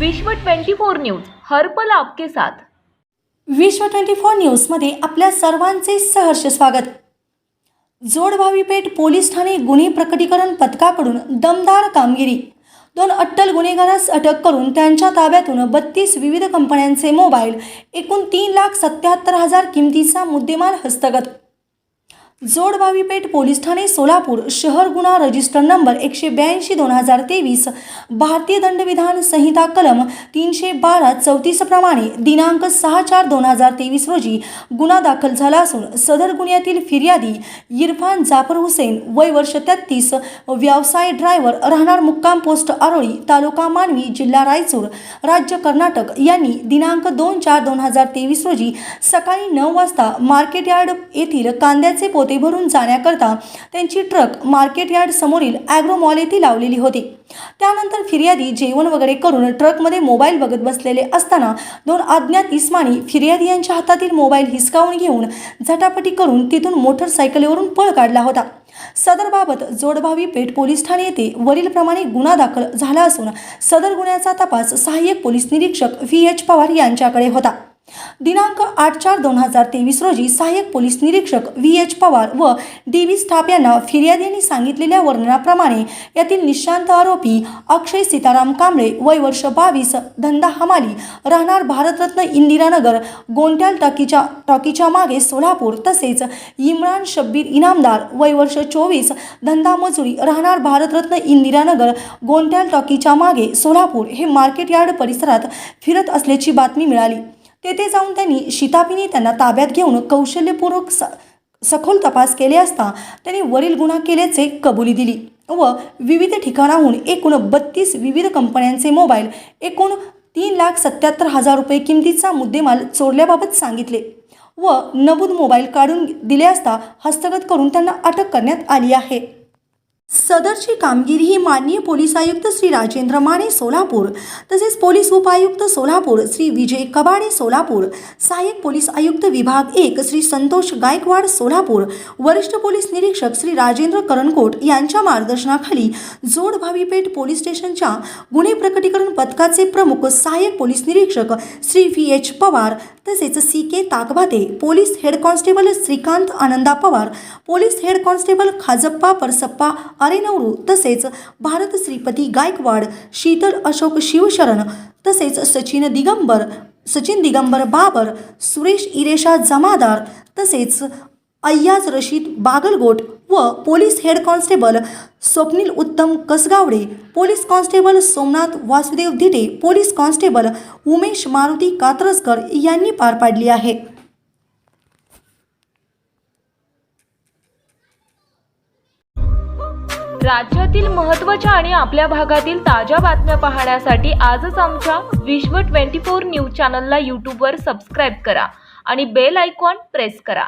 विश्व 24 न्यूज हर्पल आपके साथ. विश्व ट्वेंटी फोर न्यूजमध्ये आपल्या सर्वांचे सहर्ष स्वागत. जोडभावी पेठ पोलीस ठाणे गुन्हे प्रकटीकरण पथकाकडून दमदार कामगिरी. दोन अट्टल गुन्हेगारास अटक करून त्यांच्या ताब्यातून बत्तीस विविध कंपन्यांचे मोबाईल एकूण तीन लाख सत्याहत्तर हजार किमतीचा मुद्देमाल हस्तगत. जोडभावी पेठ पोलीस ठाणे सोलापूर शहर गुन्हा रजिस्टर नंबर एकशे ब्याऐंशी दोन हजार तेवीस भारतीय दंडविधान संहिता कलम तीनशे बारा चौतीस प्रमाणे दिनांक सहा चार दोन हजार तेवीस रोजी गुन्हा दाखल झाला असून सदर गुन्ह्यातील फिर्यादी इरफान जाफर हुसेन वय वर्ष तेहतीस व्यवसाय ड्रायव्हर राहणार मुक्काम पोस्ट आरोळी तालुका मानवी जिल्हा रायचूर राज्य कर्नाटक यांनी दिनांक दोन चार दोन हजार तेवीस रोजी सकाळी नऊ वाजता मार्केट यार्ड येथील कांद्याचे पोत भरून जाण्याकरता त्यांची ट्रक मार्केट यार्ड समोरील ॲग्रो मॉल येथे लावलेली होती. त्यानंतर फिर्यादी जेवण वगैरे करून ट्रकमध्ये मोबाईल बघत बसलेले असताना दोन अज्ञात इस्मानी फिर्यादी यांच्या हातातील मोबाईल हिसकावून घेऊन झटापटी करून तिथून मोटरसायकलीवरून पळ काढला होता. सदरबाबत जोडभावी पेठ पोलीस ठाणे येथे वरीलप्रमाणे गुन्हा दाखल झाला असून सदर गुन्ह्याचा तपास सहाय्यक पोलीस निरीक्षक व्ही एच पवार यांच्याकडे होता. दिनांक आठ चार दोन हजार तेवीस रोजी सहाय्यक पोलीस निरीक्षक व्ही एच पवार व डी व्ही स्टाफ यांना फिर्यादींनी सांगितलेल्या वर्णनाप्रमाणे यातील निशांत आरोपी अक्षय सीताराम कांबळे वय वर्ष बावीस धंदा हमाली राहणार भारतरत्न इंदिरानगर गोंट्याल टाकीच्या टॉकीच्या मागे सोलापूर तसेच इम्रान शब्बीर इनामदार वय वर्ष चोवीस धंदा मजुरी राहणार भारतरत्न इंदिरानगर गोंट्याल टॉकीच्या मागे सोलापूर हे मार्केट यार्ड परिसरात फिरत असल्याची बातमी मिळाली. तेथे जाऊन त्यांनी शिताफीने त्यांना ताब्यात घेऊन कौशल्यपूर्वक स सखोल तपास केले असता त्यांनी वरील गुन्हा केल्याचे कबुली दिली व विविध ठिकाणाहून एकूण बत्तीस विविध कंपन्यांचे मोबाईल एकूण तीन लाख सत्याहत्तर हजार रुपये किमतीचा मुद्देमाल चोरल्याबाबत सांगितले व नमूद मोबाईल काढून दिले असता हस्तगत करून त्यांना अटक करण्यात आली आहे. सदरची कामगिरी ही माननीय पोलीस आयुक्त श्री राजेंद्र माने सोलापूर तसेच पोलीस उपायुक्त सोलापूर श्री विजय कबाडे सोलापूर सहाय्यक पोलीस आयुक्त विभाग एक श्री संतोष गायकवाड सोलापूर वरिष्ठ पोलीस निरीक्षक श्री राजेंद्र करणकोट यांच्या मार्गदर्शनाखाली जोड भावीपेठ पोलीस स्टेशनच्या गुन्हे प्रकटीकरण पथकाचे प्रमुख सहाय्यक पोलीस निरीक्षक श्री व्ही एच पवार तसेच C K Takbhate police head constable Shrikant Ananda Pawar police head constable Khajappa Parasappa Arenavaru तसेच भारत श्रीपती गायकवाड शीतल अशोक शिवशरण तसेच सचिन दिगंबर सचिन दिगंबर बाबर सुरेश इरेशा जमादार तसेच अय्याज रशीद बागलगोट व police head constable Swapnil Uttam Kasgawade police constable Somnath Vasudev Dhite police constable Umesh Maruti Katrajkar यांनी पार पाडली आहे. राज्यातील महत्त्वाच्या आणि आपल्या भागातील ताज्या बातम्या पाहण्यासाठी आजच आमच्या विश्व 24 न्यूज चॅनलला यूट्यूबवर सबस्क्राईब करा आणि बेल आयकॉन प्रेस करा.